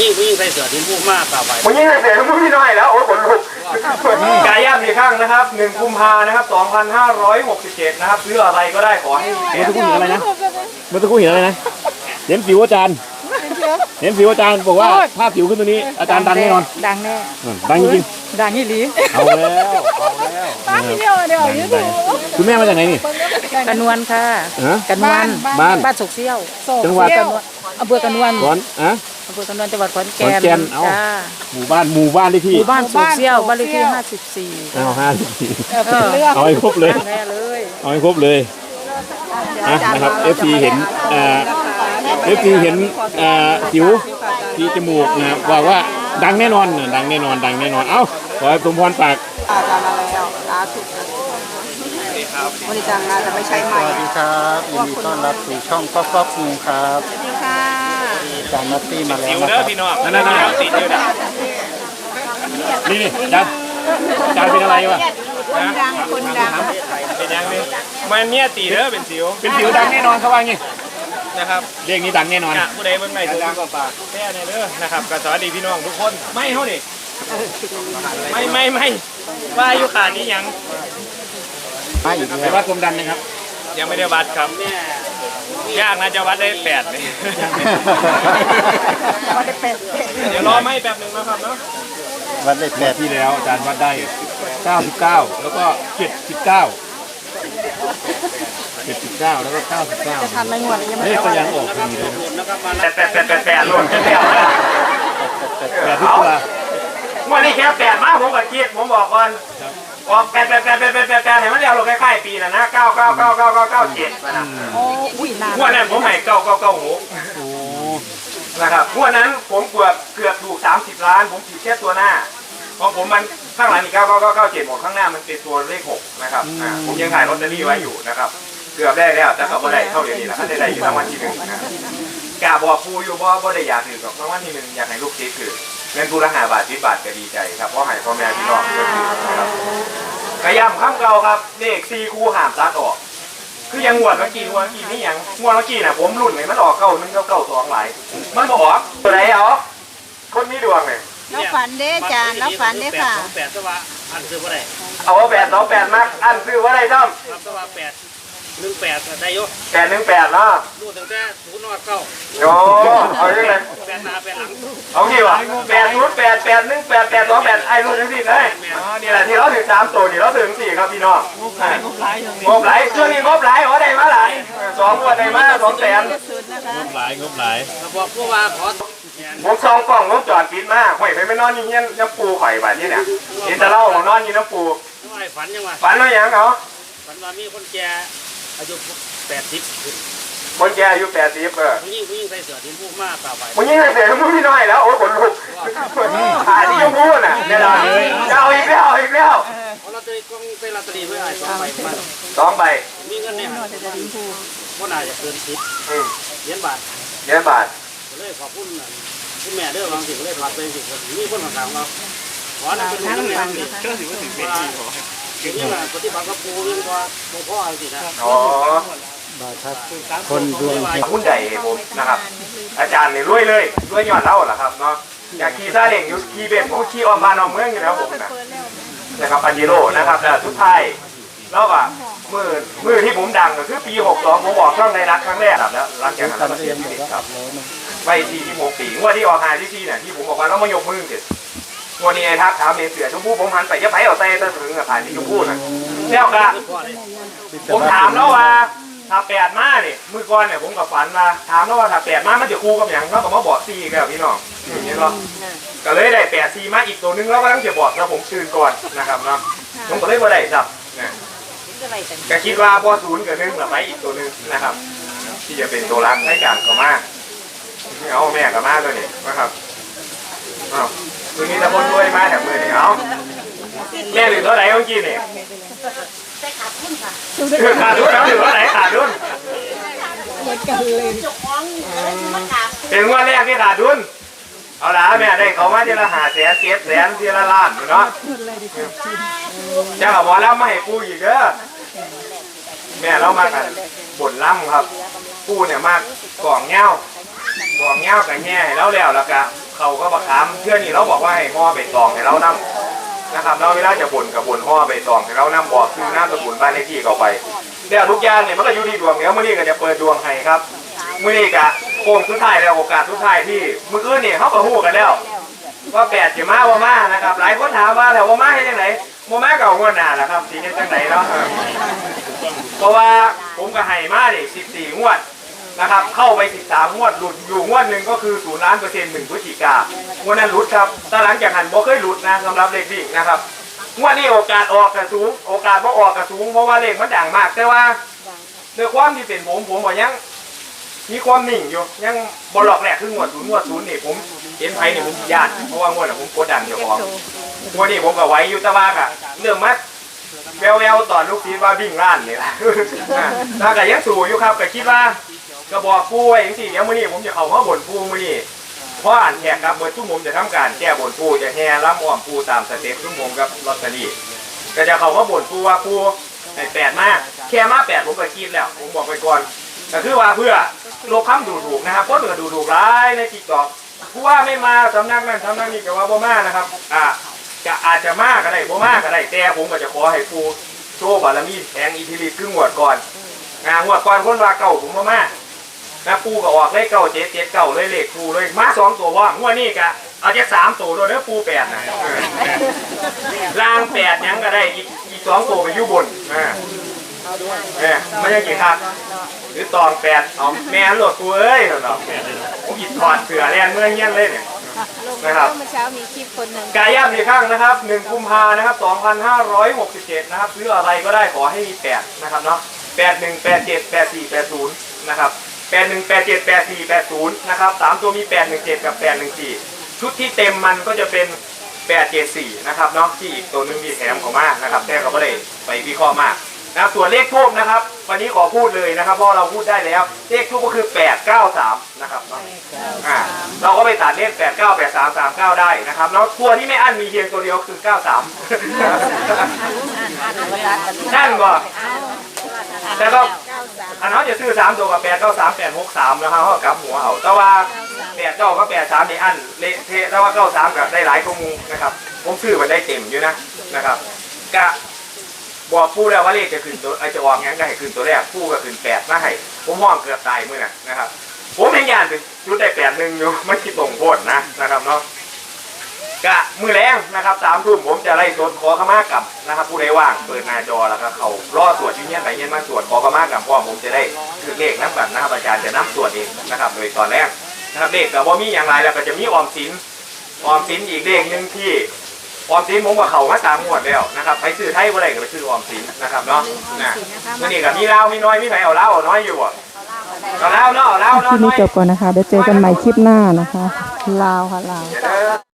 ยิ่งผู้ยิ่งใส่เสื้อทีมผู้มากป่าไปผมยิ่งเสียงพี่น้อยแล้วโอ้ยขนลุกกายย่ำอีกครั้งนะครับ1กุมภานะครับ2567นะครับซื้ออะไรก็ได้ขอให้เมื่อสักครู่เห็นอะไรนะเมื่อสักครู่เห็นอะไรนะเห็นผิวอาจารย์เห็นผิวอาจารย์บอกว่าถ้าผิวขึ้นตัวนี้อาจารย์ดังแน่นอนดังแน่อืมดังจริงดังยี่หลีๆเอาแล้วเอาแล้วบ้านเดียวเดียวดังดังคุณแม่มาจากไหนนี่กระนวลค่ะฮะกระนวลบ้านบ้านสุกเซี่ยวจังหวัดกระนวล อำเภอกระนวลก่อนอะอำเภอกระนวลจังหวัดขอนขอนแก่แก่นนเอ้าจ้าหมู่บ้านหมู่บ้านที่หพี่มู่บ้านสุกเซี่ยวบ้านเลขที่เอาห้าสิบสี่54เออเอาให้ครบเลย แน่เลยเอาให้ครบเลยอะนะครับ FC เห็นเอ่อ FC เห็นเอ่อผิวที่จมูกนะครับว่าว่าดังแน่นอนน่ะดังแน่นอน ดังแน่นอน เอ้าขอให้สมพรปาก อาจารย์มาแล้วล่าสุดวันนี้จังนะแต่ไม่ใช่ใหม่สวัสดีครับยินดีต้อนรับสู่ช่องก๊อกก๊อกงูครับสวัสดี ค่ะอาจารย์นัตตี้มาแล้วสิวนะเด้คอรับพี่น้องนั่นนั่นนั่นติดอยู่นะนี่นี่อาจารย์อาจารย์เป็นอะไรวะคนดังคนดังเป็นยังไงมันเนี่ยตีเด้อเป็นสิวเป็นผิวดังแน่นอนเขาว่างี้นะครับเรียกนี้ดังแน่นอนอะผู้ใดเบิ่งไหนตัวก็ฝากแค่ในเด้อนะครับก็สวัสดีพี่น้องทุกคนไม่เฮาดิไม่ไม่ไม่ว่าอยู่ขาดนี้ยังมาอีกไปแล้ววัดความดันนะครับ ยังไม่ได้วัดครับยากนะจะวัดได้แปดเลยเดี๋ยวรอไม่แป๊บหนึงนะครับเนาะวันเลขแปดที่แล้วอาจารย์วัดได้ 99 แล้วก็ 79 79 แล้วก็ 99ทันไม่งวดยังไม่เลขก็ยังออกพอดีเลยนะนะครับมาแปดแปดแปดแปดแปดหล่นแปดแปดแต่ทุกตัว วันนี้แค่แปดมาผมกับคิดผมบอกก่อนบอกแปดแปดแปดแปดแปดแปดแปดเห็นมันเรียกลงใกล้ๆปีนะนะเก้าเก้าเก้าเก้าเก้าเก้าเจ็ดนะโอ้อุ้ยนานงวดนั้นผมให้เก้าเก้าเก้าหกนะครับงวดนั้นผมเกือบเกือบถูกสามสิบล้าน ผมผิดแค่ตัวหน้าของผมมันข้างหลังนี่เก้าเก้าเก้าเก้าเจ็ดหมดข้างหน้ามันเป็นตัวเลขหกนะครับอ่าผมยังถ่ายลอตเตอรี่ไว้อยู่นะครับเกือบได้แล้วแต่เขาไม่ได้เท่าเดียวนี้แหละเขาได้ได้อยู่รางวัลที่หนึ่งนะกาบอกปูอยู่บ่บ่ได้อยากถือกับรางวัลที่หนึ่งอยากให้ลูกศิษย์คือ เงินผู้ละห้าบาทสิบบาทก็ดีใจครับเพราะให้พ่อแม่พี่น้องก็ถือนะครับกระยำข้ามเก่าครับเลขสี่คู่ห้ามตัดออก คือยังงวดเมื่อกี้งวดเมื่อกี้นี่ยังงวดเมื่อกี้น่ะผมรุ่นเลยมันออกเก้าหนึ่งเก้าเก้าสองหลายมันบออกตัวไหนเอาคนมีดวงเลยแล้วฝันเด้จานแล้วฝันเด้ค่ะ สองแปดสว่าอันซื้อว่าได้เอาว่าแปดสองแปดมักอันซื้อว่าอะไรต้อมครับสว่าแปด หนึ่งแปดได้อยแปดหนึ่งแปดเนาะรูดตั้งแต่ศูนย์นอดเก้าโอ้เอาเรื่องเลยแปดหน้าแปดหลังเอางี้วะแปดศูนย์แปดแปดหนึ่งแปดแปดสองแปดไอ้รุ่นทั้งสิ้นเลยอ๋อนี่แหละที่เราถึงสามตัวนี่เราถึงสี่ครับพี่น้องงบไหลงบไหลช่วงนี้งบไหลหัวได้มาหลายสองงวดได้มาสองแสนงบหลายงบหลายแล้วบอกพวกว่าขอผมซองกล่องวงจอดปิดมาข่อยไปไม่นอนอยู่เงี้ยน้ำปูข่อยแบบนี้เนี่ยเห็นแต่เล่าของนอนอยู่น้ำปูทำไมฝันยังไงฝันว่าอย่างเขาฝันว่ามีคนแก่ อายุแปดสิบคนแก่อายุแปดสิบเออผู้ยิ่งผู้ยิ่งใส่เสื้อทีมผู้มากป่าไปผมยิ่งเสียงพี่น้อยแล้วโอ้ยขนลุกขาที่ยังพูดน่ะเดี๋ยวเราจะเอาอีกแล้วเอาอีกแล้วเอาลอตเตอรี่กล้องเป็นลอตเตอรี่เพื่อไอ้สองใบมาสองใบมีเงินเนี่ยว่าน่าจะเกินสิบอืมเหรียญบาทเดี๋ยวบาทก็เลยขอบคุณคุณแม่เด้อบางสิ่งก็เลยถอดไปสิ่งมีคนข้างๆเราขอนั่นเป็นเรื่องแรงดีเชื่อถือว่าถึงเป็นที่นี่แห ละปฏิบัติกับปูเรื่องว่าโมพ่อสินะอ๋อ บาทัดคนดวงเฮงหุ้นใหญ่ผมนะครับ อาจารย์นี่รวยเลยรวยยอดเล่าเหรอครับเนาะอยากขี่ซาเล้งอยู่ขี่เบนผมขี่ออมบ้านออมเมืองอยู่แล้วผมนะนะครับอันจิโร่นะครับแล้วสุดท้ายแล้วก็มือมือที่ผมดังก็คือปี62ผมบอกช่องในรักครั้งแรกครับแล้วหลังจากนั้นเราก็เสียชีวิตครับไปที่ที่หกปีงวดที่ออกหาที่ที่เนี่ยที่ผมบอกว่าเรามายกมือเสร็จ งวดนี้ไอ้ทักถามเมเสือชมพู่ผมหันไปจะไปเอาเต้ตะถึงกับผ่านที่ชมพู่น่ะแล้วก็ผมถามแล้วว่าถ้าแปดมาเนี่ยมือก่อนเนี่ยผมกับฝันว่าถามแล้วว่าถ้าแปดมามันจะคู่กับอย่างเราก็มาบอกซีกับพี่น้องอย่างนี้เนาะก็เลยได้แปดซีมาอีกตัวนึงแล้วก็ต้องจะบอกแล้วผมตื่นก่อนนะครับเนาะผมก็เลยมาได้จับนะก็คิดว่าพอศูนย์กับหนึ่งละไปอีกตัวนึงนะครับ ที่จะเป็นตัวรักให้การก็มาไม่เอาแม่กับมาตัวนี้นะครับเอา มือนี้ตะบนด้วยมาแถมมือนี่เอาแม่หรือตัวไหนเมื่อกี้นี่ขาดทุนครับหรือว่าไหนขาดทุนเป็นงว่าแรกที่ขาดทุนเอาละแม่ได้เขามาทีละหาแสนเจ็ดแสนทีละล้านเนาะเจ้าบอกแล้วไม่ให้ปูอีกเด้อแม่เรามากันบนล่ำครับปูเนี่ยมากกล่องเงาบอกเงากับแง่ให้แล้วแล้วแล้วก็ เขาก็บักขามเพื่อนนี่เราบอกว่าให้ห่อใบตองให้เรานํนะครับเราเวลาจะบ่นกับบ่นห่อใบตองให้เรานํบอกซื้อน้ำสกุลบ้านเลขที่เขาไปเดี๋ยวทุกอย่างเนี่ยมันก็อยู่ที่ดวงเดี๋ยมื้อนี้ก็จะเปิดดวงให้ครับมื้อนี้ก็โค้งสุดท้ายแล้วโอกาสสุดท้ายที่มื้ออื่นนี่เขาก็ฮู้กันแล้วว่าแปดสิมาว่ามานะครับ หลายคนถามว่าแล้วว่ามาเฮ็ดจังไดบ่มาก็เอางวดหน้าล่ะครับสิเฮ็ดจังไดเนาะเออเพราะว่าผมก็ให้มานี่14งวด นะครับ เข้าไป 13 งวดหลุดอยู่งวดหนึ่งก็คือ0ล้านเปอร์เซ็นต์1พฤศจิกางวดนั้นหลุดครับแต่หลังจากหันบ่เคยหลุดนะสำหรับเลขวิ่งนะครับงวดนี้โอกาสออกกระสูงโอกาสบ่ออกกระสูงเพราะว่าเลขมันดังมาก แต่ว่าด้วยความที่เป็นผมผมบอกยังมีความหนิ่งอยู่ยังบอลล็อกแรกคืองวดศูนย์งวดศูนย์นี่ผมเห็นไพ่นี่ผมญาติเพราะว่างวดน่ะผมกดดันอยู่ของงวดนี้ผมก็ไว้อยู่ตะวากะเรื่องมัดแววแววๆตอนลูกทีว่าวิ่งล้านนี่แหละอะถ้าก็ยังสู่อยู่ครับก็คิดว่า ก็บอกผู้ไว้อย่างที่เดี๋ยวมื้อนี้ผมจะเข้ามาบ่นผู้มื้อนี้เพราะอ่านแขกครับเมื่อทุ่มผมจะทำการแก้บ่นผู้จะแห่ล้ำอ้อมผู้ตามสเต็ปทุ่มผมกับลอตเตอรี่ก็จะเข้ามาบ่นผู้ว่าผู้ให้แปดมาแค่มาแปดผมก็คิดแล้ว ผมบอกไปก่อนก็คือว่าเพื่อลบคำดูถูกนะครับคนก็ดูถูกร้ายในติ๊กต็อกผู้ว่าไม่มาสำนักนั้นสำนักนี้ก็ว่าบ่มานะครับอ่าจะอาจจะมากก็ได้บ่มาก็ได้แต่ผมก็จะขอให้ผู้โชว์บารมีแทงอิทธิฤทธิ์ครึ่งหวดก่อนงานหวดก่อนคนว่าเก่าผมบ่มาก นะปูก็ออกเลขเก้าเจ็ดเจ็ดเก้าเลยเลขปูเลยมาสองตัวว่างวดนี้ก็เอาจากสามตัวโดยเนื้อปูแปดนะเออล่างแปดหยังก็ได้อีกอีกสองตัวไปอยู่บนอ่าเออไม่ใช่กี่ครับหรือตองแปดเอาแม่หลดกูเอ้ยเหรอผมหยิบถอดเสือแลนเมื่อเงี้ยเลยเนี่ยนะครับเมื่อเช้ามีคลิปคนหนึ่งกายย่ำอีกครั้งนะครับ1กุมภานะครับ2567นะครับซื้ออะไรก็ได้ขอให้มี8นะครับเนาะ81 87 84 80นะครับ 81 87 84 80นะครับสามตัวมี 817 กับ 814 ชุดที่เต็มมันก็จะเป็น 874 นะครับเนาะที่อีกตัวหนึงมีแถมของมากนะครับ แต่เขาก็ได้ไปวิเคราะห์มากนะครับส่วนเลขทูบนะครับ วันนี้ขอพูดเลยนะครับเพราะเราพูดได้แล้ว เลขทูบก็คือ 893 นะครับเนาะอ่าเราก็ไปตัดเลข 89 83 39 ได้นะครับแล้วตัวที่ไม่อั้นมีเพียงตัวเดียวคือ 93นั่นก็แต่ก็ อันนั้นจะซื้อ3ตัวกับ8 9 3 8 6 3นะครับเขาก็กลับหัวเอาแต่ว่า8 9ก็8 3นี่อันเละเทะแต่ว่า9 3ก็ได้หลายข้อมูลนะครับ ผมซื้อมันได้เต็มอยู่นะนะครับกะบอกผู้แล้วว่าเลขจะขึ้นตัวไอจะออกงั้นก็ให้ขึ้นตัวแรกผู้ก็ขึ้นแปดมาให้ผมห้องเกือบตายเมื่อน่ะนะครับ ผมเห็นยานเป็นจุดได้แปดหนึ่งอยู่ไม่คิดตรงโพดนะนะครับเนาะ กะมือแรงนะครับสามทุ่มผมจะไล่สวดขอขมากรรมนะครับ ผู้ใดว่างเปิดหน้าจอแล้วก็เขารอสวดอยุ่เงี้ยไปเงี้ยมาสวดขอขมากรรมเพราะว่าผมจะได้คือเลขน้ำกันนะครับอาจารย์จะน้ำสวดเองนะครับ โดยตอนแรกนะครับเลขกับว่ามีอย่างไรแล้วก็จะมีออมสินออมสินอีกเลขหนึ่งที่ออมสินผมกับเขามาสามงวดแล้วนะครับไปซื้อไทยบ่ได้ก็ไปซื้อออมสินนะครับเนาะนะมื่อนี้กับมีเหล้ามีน้อยมีไหนเอาเหล้าเอาน้อยอยู่บ่เอาเหล้าเนาะเอาเหล้าคลิเนาะปนี้จบก่อนนะคะเดี๋ยวเจอกันใหม่คลิปหน้านะคะลาวค่ะลาวเด้อ